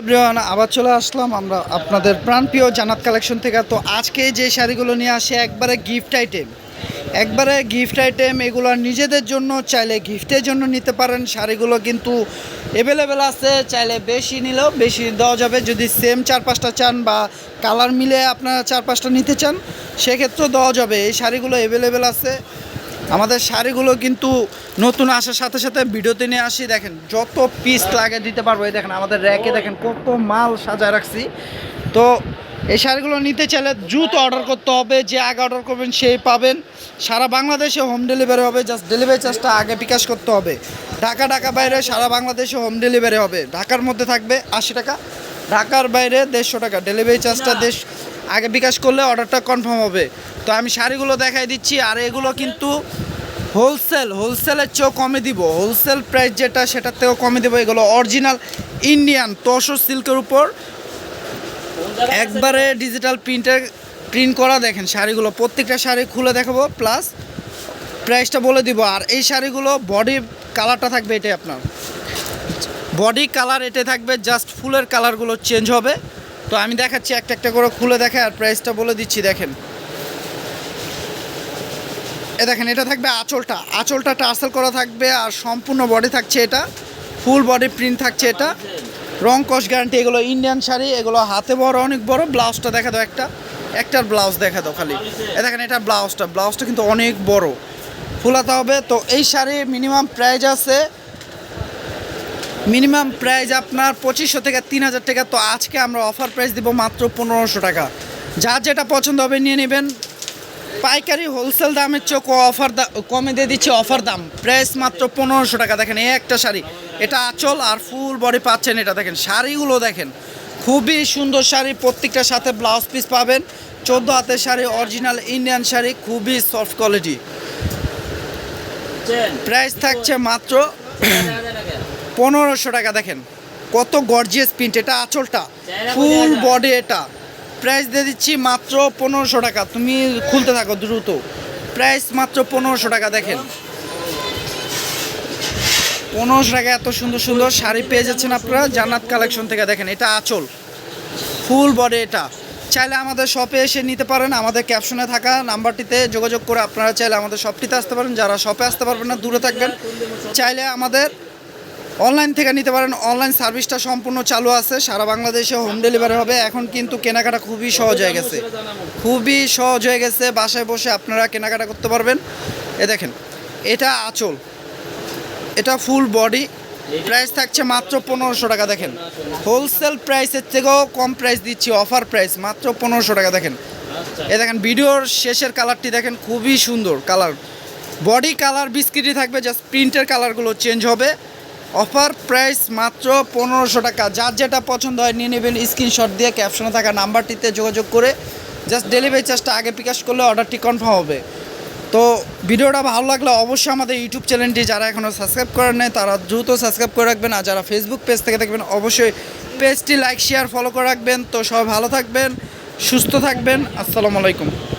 Everyone, আবার চলে আসলাম আমরা আপনাদের প্রাণপ্রিয় জানাত কালেকশন থেকে। তো আজকে যে শাড়িগুলো নিয়ে আসে, একবারে গিফট আইটেম একবারে গিফট আইটেম এগুলো নিজেদের জন্য, চাইলে গিফটের জন্য নিতে পারেন। শাড়িগুলো কিন্তু অ্যাভেলেবেল আছে, চাইলে বেশি নিলেও বেশি দেওয়া যাবে। যদি সেম চার পাঁচটা চান বা কালার মিলে আপনারা চার পাঁচটা নিতে চান, সেক্ষেত্রেও দেওয়া যাবে। এই শাড়িগুলো অ্যাভেলেবেল আছে। আমাদের শাড়িগুলো কিন্তু নতুন আসার সাথে সাথে ভিডিওতে নিয়ে আসি। দেখেন যত পিস লাগে দিতে পারব। এই দেখেন আমাদের র্যাকে দেখেন কত মাল সাজায় রাখছি। তো এই শাড়িগুলো নিতে চাইলে দ্রুত অর্ডার করতে হবে। যে আগে অর্ডার করবেন সেই পাবেন। সারা বাংলাদেশে হোম ডেলিভারি হবে। জাস্ট ডেলিভারি চার্জটা আগে বিকাশ করতে হবে। ঢাকা ঢাকা বাইরে সারা বাংলাদেশে হোম ডেলিভারি হবে। ঢাকার মধ্যে থাকবে আশি টাকা ঢাকার বাইরে দেড়শো টাকা। ডেলিভারি চার্জটা দেশ আগে বিকাশ করলে অর্ডারটা কনফার্ম হবে। তো আমি শাড়িগুলো দেখাই দিচ্ছি, আর এগুলো কিন্তু হোলসেল, হোলসেলের চেয়েও কমে দিব। হোলসেল প্রাইস যেটা, সেটার থেকেও কমে দেবো। এগুলো অরিজিনাল ইন্ডিয়ান তসর সিল্কের উপর। একবারে ডিজিটাল প্রিন্টের প্রিন্ট করা দেখেন শাড়িগুলো। প্রত্যেকটা শাড়ি খুলে দেখাবো প্লাস প্রাইসটা বলে দিব। আর এই শাড়িগুলো বডি কালারটা থাকবে এটাই আপনার। বডি কালার এটা থাকবে জাস্ট ফুলের কালারগুলো চেঞ্জ হবে। তো আমি দেখাচ্ছি, একটা একটা করে খুলে দেখে আর প্রাইসটা বলে দিচ্ছি, দেখেন। এ দেখেন, এটা থাকবে আঁচলটা। আঁচলটা টার্সেল করা থাকবে আর সম্পূর্ণ বডি থাকছে এটা। ফুল বডি প্রিন্ট থাকছে এটা। রং কস গ্যারান্টি এগুলো ইন্ডিয়ান শাড়ি, এগুলো হাতে বড়, অনেক বড়। ব্লাউজটা দেখা দাও, একটা, একটার ব্লাউজ দেখা দাও খালি। এ দেখেন, এটা ব্লাউজটা ব্লাউজটা কিন্তু অনেক বড়। ফুলাতে হবে। তো এই শাড়ি মিনিমাম প্রাইস আছে মিনিমাম প্রাইস আপনার পঁচিশশো থেকে তিন হাজার টাকা। তো আজকে আমরা অফার প্রাইস দিব মাত্র পনেরোশো টাকা। যার যেটা পছন্দ হবে নিয়ে নেবেন। পাইকারি হোলসেল দামের চেয়ে অফার কমে দিয়ে দিচ্ছে অফার দাম। প্রাইস মাত্র পনেরোশো টাকা। দেখেন এই একটা শাড়ি। এটা আঁচল আর ফুল বডি পাচ্ছেন এটা। দেখেন শাড়িগুলো দেখেন। খুবই সুন্দর শাড়ি। প্রত্যেকটার সাথে ব্লাউজ পিস পাবেন। চোদ্দ হাতের শাড়ি অরিজিনাল ইন্ডিয়ান শাড়ি। খুবই সফট কোয়ালিটি প্রাইস থাকছে মাত্র পনেরোশো টাকা দেখেন। কত গর্জিয়াস প্রিন্ট এটা আঁচলটা। ফুল বডি এটা। প্রাইস দিয়ে দিচ্ছি মাত্র পনেরোশো টাকা। তুমি খুলতে থাকো দ্রুত। প্রাইস মাত্র পনেরোশো টাকা দেখেন। পনেরোশো টাকা এত সুন্দর সুন্দর শাড়ি পেয়ে যাচ্ছেন আপনারা জান্নাত কালেকশন থেকে। দেখেন এটা আঁচল। ফুল বডি এটা। চাইলে আমাদের শপে এসে নিতে পারেন। আমাদের ক্যাপশনে থাকা নাম্বারটিতে যোগাযোগ করে আপনারা চাইলে আমাদের শপটিতে আসতে পারেন। যারা শপে আসতে পারবেন না দূরে থাকবেন। চাইলে আমাদের অনলাইন থেকে নিতে পারেন। অনলাইন সার্ভিসটা সম্পূর্ণ চালু আছে। সারা বাংলাদেশে হোম ডেলিভারি হবে। এখন কিন্তু কেনাকাটা খুবই সহজ হয়ে গেছে। খুবই সহজ হয়ে গেছে। বাসায় বসে আপনারা কেনাকাটা করতে পারবেন। এ দেখেন, এটা আঁচল। এটা ফুল বডি প্রাইস থাকছে মাত্র পনেরোশো টাকা, দেখেন। হোলসেল প্রাইসের থেকেও কম প্রাইস দিচ্ছি অফার প্রাইস মাত্র পনেরোশো টাকা, দেখেন। এ দেখেন, ভিডিওর শেষের কালারটি দেখেন, খুবই সুন্দর কালার বডি কালার বিস্কিটই থাকবে জাস্ট প্রিন্টের কালারগুলো চেঞ্জ হবে। অফার প্রাইস মাত্র পনেরোশো টাকা। যার যেটা পছন্দ হয় নিয়ে নেবেন স্ক্রিনশট দিয়ে ক্যাপশনে থাকা নাম্বারটিতে যোগাযোগ করে জাস্ট ডেলিভারি চার্জটা আগে বিকাশ করলে অর্ডারটি কনফার্ম হবে। তো ভিডিওটা ভালো লাগলে অবশ্যই আমাদের ইউটিউব চ্যানেলটি যারা এখনও সাবস্ক্রাইব করেন নাই, তারা দ্রুত সাবস্ক্রাইব করে রাখবেন। আর যারা ফেসবুক পেজ থেকে দেখবেন, অবশ্যই পেজটি লাইক শেয়ার ফলো করে রাখবেন। তো সবাই ভালো থাকবেন, সুস্থ থাকবেন। আসসালামু আলাইকুম।